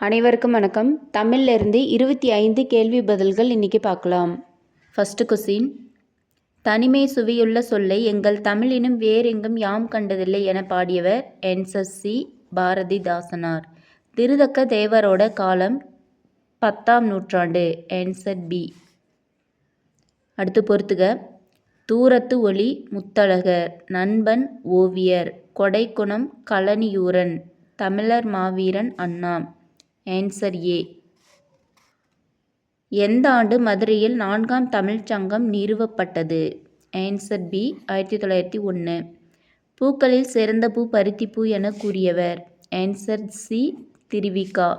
அனைவருக்கும் வணக்கம். தமிழ்ல இருந்து இருபத்தி ஐந்து கேள்வி பதில்கள் இன்னைக்கு பார்க்கலாம். ஃபஸ்ட்டு கொஸ்டின் தனிமை சுவையுள்ள சொல்லை எங்கள் தமிழினும் வேறெங்கும் யாம் கண்டதில்லை என பாடியவர் என்சஸ்சி பாரதிதாசனார். திருதக்க தேவரோட காலம் பத்தாம் நூற்றாண்டு ஆன்சர் பி அடுத்து பொறுத்துக. தூரத்து ஒளி முத்தழகர் நண்பன் ஓவியர் கொடைக்குணம் கலனியூரன் தமிழர் மாவீரன் அண்ணாம். ஆன்சர் ஏ எந்த ஆண்டு மதுரையில் நான்காம் தமிழ்ச் சங்கம் நிறுவப்பட்டது? ஆன்சர் பி ஆயிரத்தி தொள்ளாயிரத்தி ஒன்று பூக்களில் சிறந்த பூ பருத்திப்பூ என கூறியவர். ஆன்சர் சி திருவிகா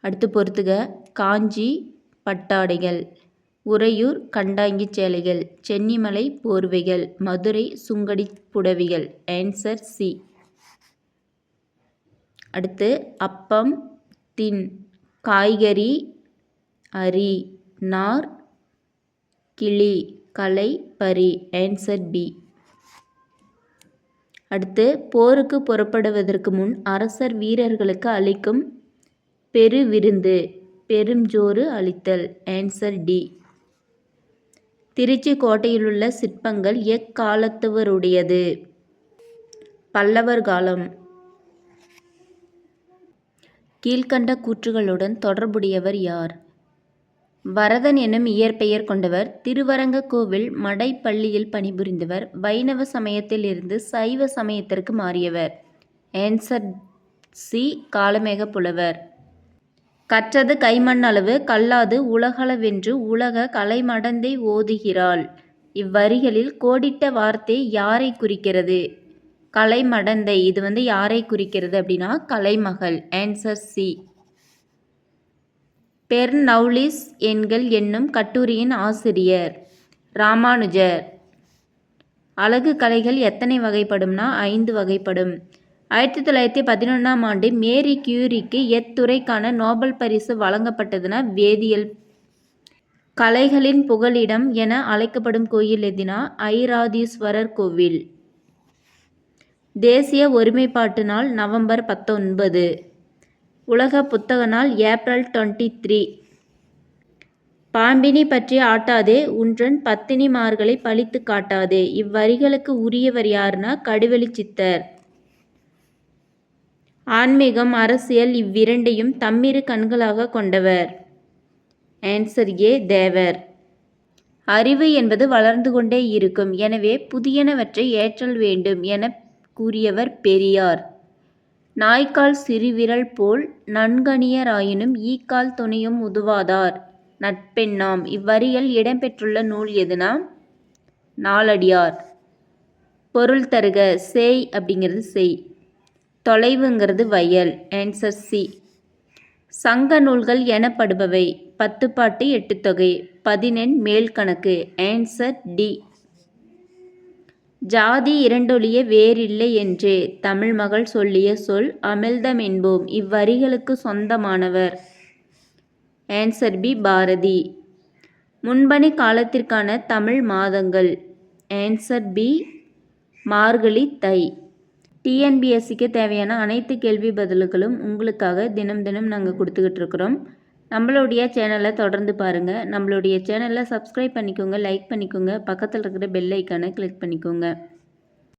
அடுத்து பொறுத்துக. காஞ்சி பட்டாடைகள். உறையூர் கண்டாங்கி சேலைகள். சென்னிமலை போர்வைகள். மதுரை சுங்கடி புடவிகள். ஆன்சர் சி அடுத்து அப்பம் தின் காய்கறி அரி நார் கிளி கலை பரி. ஆன்சர் பி அடுத்து போருக்கு புறப்படுவதற்கு முன் அரசர் வீரர்களுக்கு அளிக்கும் பெரு விருந்து பெருஞ்சோறு அளித்தல். ஆன்சர் டி திருச்சி கோட்டையிலுள்ள சிற்பங்கள் எக்காலத்தவருடையது? பல்லவர் காலம். கீழ்கண்ட கூற்றுகளுடன் தொடர்புடையவர் யார்? வரதன் எனும் இயற்பெயர் கொண்டவர் திருவரங்க கோவில் மடைப்பள்ளியில் பணிபுரிந்தவர் வைணவ சமயத்தில் இருந்து சைவ சமயத்திற்கு மாறியவர். ஆன்சர் சி காலமேக புலவர். கற்றது கைமண்ணளவு கல்லாது உலகளவென்று உலக கலைமடந்தை ஓதுகிறாள். இவ்வரிகளில் கோடிட்ட வார்த்தை யாரை குறிக்கிறது? கலைமடந்தை. இது வந்து யாரை குறிக்கிறது அப்படின்னா கலைமகள். ஆன்சர் சி பெர்னவுலிஸ் எண்கள் என்னும் கட்டுரையின் ஆசிரியர். ராமானுஜர். அழகு கலைகள் எத்தனை வகைப்படும்னா ஐந்து வகைப்படும். ஆயிரத்தி தொள்ளாயிரத்தி பதினொன்றாம் ஆண்டு மேரி கியூரிக்கு எத்துறைக்கான நோபல் பரிசு வழங்கப்பட்டதுன்னா வேதியியல் கலைகளின் புகலிடம் என அழைக்கப்படும் கோயில் எதினா ஐராதீஸ்வரர் கோவில். தேசிய ஒருமைப்பாட்டு நாள் நவம்பர் பத்தொன்பது. உலக புத்தக நாள் ஏப்ரல் டுவெண்ட்டி த்ரீ. பாம்பினி பற்றி ஆட்டாதே உன்றன் பத்தினிமார்களை பழித்து காட்டாதே. இவ்வரிகளுக்கு உரியவர் யாருன்னா கடுவெளி சித்தர். ஆன்மீகம் அரசியல் இவ்விரண்டையும் தம்மிரு கண்களாக கொண்டவர். Answer A Thevar. அறிவு என்பது வளர்ந்து கொண்டே இருக்கும். எனவே புதியனவற்றை ஏற்றல் வேண்டும் என கூறியவர் பெரியார். நாய்க்கால் சிறுவிரல் போல் நன்கணியராயினும் ஈக்கால் துணையும் உதவாதார். நட்பெண்ணாம் இவ்வரிகள் இடம்பெற்றுள்ள நூல் எதுனா? நாலடியார் பொருள் தருக சேய் அப்படிங்கிறது செய். தொலைவுங்கிறது வயல் ஆன்சர் சி சங்க நூல்கள் எனப்படுபவை. பத்துப்பாட்டு எட்டுத்தொகை. பதினெண் மேல் கணக்கு ஆன்சர் டி ஜாதி இரண்டொழிய வேறில்லை என்றே தமிழ் மகள் சொல்லிய சொல் அமிழ்தம் என்போம் இவ்வரிகளுக்கு சொந்தமானவர். Answer B Bharathi. முன்பணி காலத்திற்கான தமிழ் மாதங்கள். ஆன்சர் பி மார்கழி தை. டிஎன்பிஎஸ்சிக்கு தேவையான அனைத்து கேள்வி பதில்களும் உங்களுக்காக தினம் தினம் நாங்கள் கொடுத்துக்கிட்டு இருக்கிறோம். நம்மளுடைய சேனலை தொடர்ந்து பாருங்கள் நம்மளுடைய சேனலை சப்ஸ்கிரைப் பண்ணிக்கோங்க லைக் பண்ணிக்கோங்க. பக்கத்தில் இருக்கிற பெல் ஐக்கானை கிளிக் பண்ணிக்கோங்க.